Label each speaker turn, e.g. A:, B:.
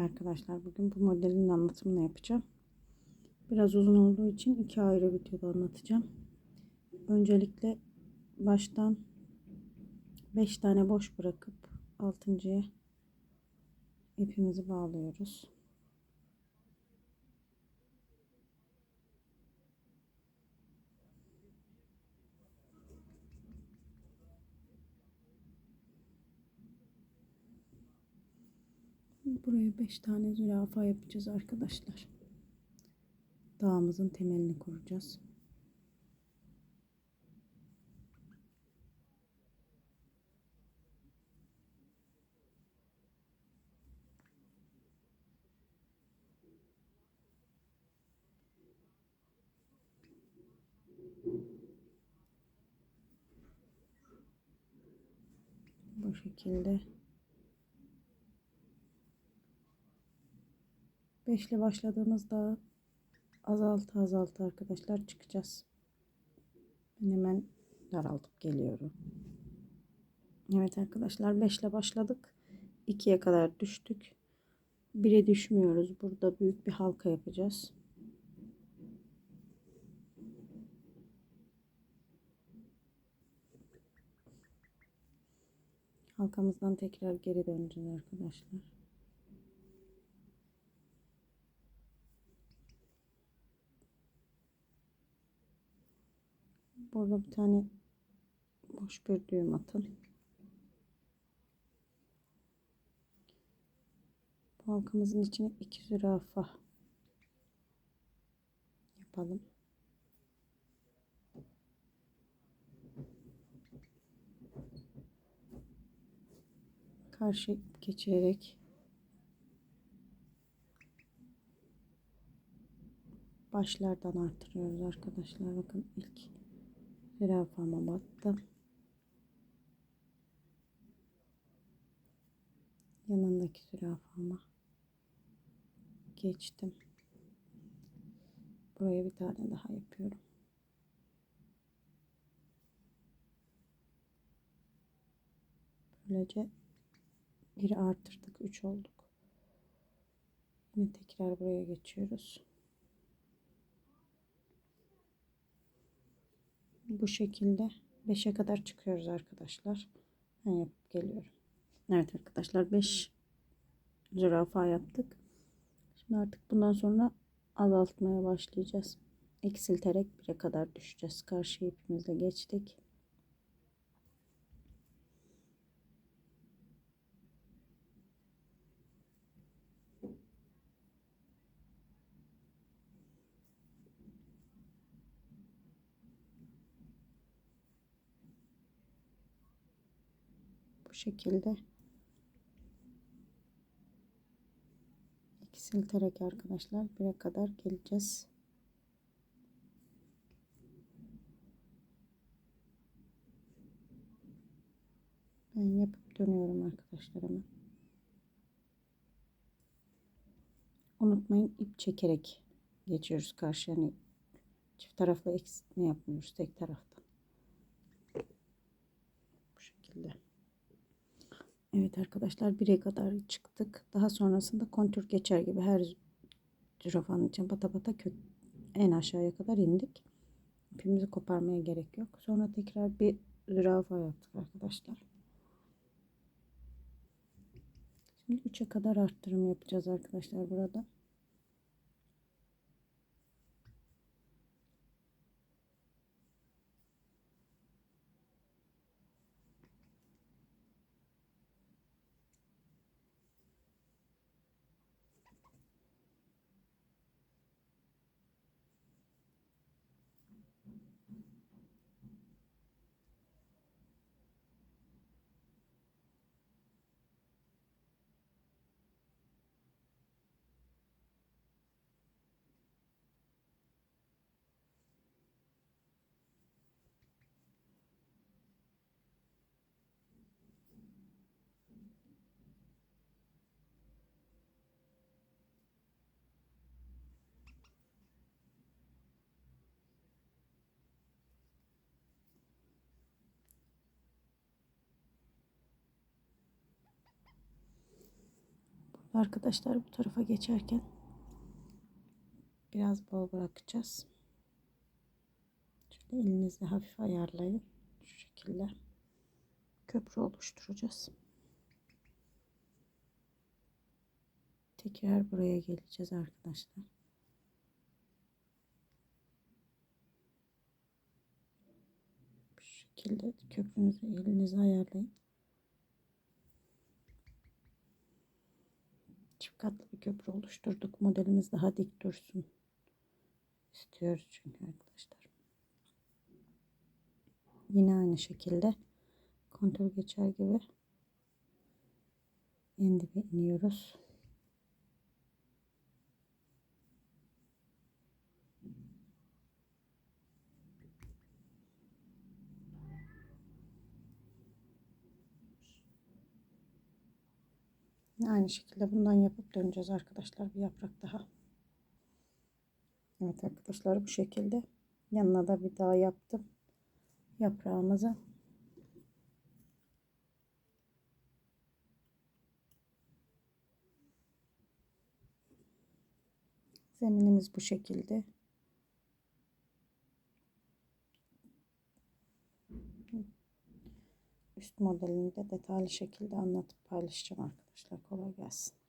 A: Arkadaşlar bugün bu modelin anlatımını yapacağım. Biraz uzun olduğu için iki ayrı videoda anlatacağım. Öncelikle baştan 5 tane boş bırakıp 6.ya ipimizi bağlıyoruz. Buraya 5 tane zürafa yapacağız arkadaşlar. Dağımızın temelini kuracağız. Bu şekilde Beşle başladığımızda azaltı azaltı arkadaşlar çıkacağız. Ben hemen daraltıp geliyorum. Evet arkadaşlar beşle başladık. 2'ye kadar düştük. 1'e düşmüyoruz. Burada büyük bir halka yapacağız. Halkamızdan tekrar geri döneceğiz arkadaşlar. Burada bir tane boş bir düğüm atın. Bu halkamızın içine iki zürafa yapalım. Karşı geçirerek başlardan artırıyoruz arkadaşlar. Bakın ilk zürafama battım. Yanındaki zürafama geçtim. Buraya bir tane daha yapıyorum. Böylece biri artırdık. 3 olduk. Yine tekrar buraya geçiyoruz. Bu şekilde 5'e kadar çıkıyoruz arkadaşlar. Ben yapıp geliyorum. Evet arkadaşlar 5 zürafa yaptık. Şimdi artık bundan sonra azaltmaya başlayacağız. Eksilterek 1'e kadar düşeceğiz. Karşı ipimizle geçtik. Bu şekilde eksilterek arkadaşlar 1'e kadar geleceğiz. Ben yapıp dönüyorum arkadaşlar hemen. Unutmayın ip çekerek geçiyoruz karşı yani çift taraflı eksiltme yapmıyoruz tek taraftan. Bu şekilde. Evet arkadaşlar 1'e kadar çıktık. Daha sonrasında kontür geçer gibi her zürafanın için pata pata kök en aşağıya kadar indik. İpimizi koparmaya gerek yok. Sonra tekrar bir zürafa yaptık arkadaşlar. Şimdi 3'e kadar arttırım yapacağız arkadaşlar burada. Arkadaşlar bu tarafa geçerken biraz bol bırakacağız. Şöyle elinizle hafif ayarlayın. Şu şekilde köprü oluşturacağız. Tekrar buraya geleceğiz arkadaşlar. Bu şekilde köprünüzü elinizle ayarlayın. Çift katlı bir köprü oluşturduk. Modelimiz daha dik dursun. istiyoruz çünkü arkadaşlar. Yine aynı şekilde kontrol geçer gibi en dibe iniyoruz. Aynı şekilde bundan yapıp döneceğiz arkadaşlar. Bir yaprak daha. Evet arkadaşlar bu şekilde. Yanına da bir daha yaptım. Yaprağımızı. Zeminimiz bu şekilde. Üst modelini de detaylı şekilde anlatıp paylaşacağım arkadaşlar. Kolay gelsin.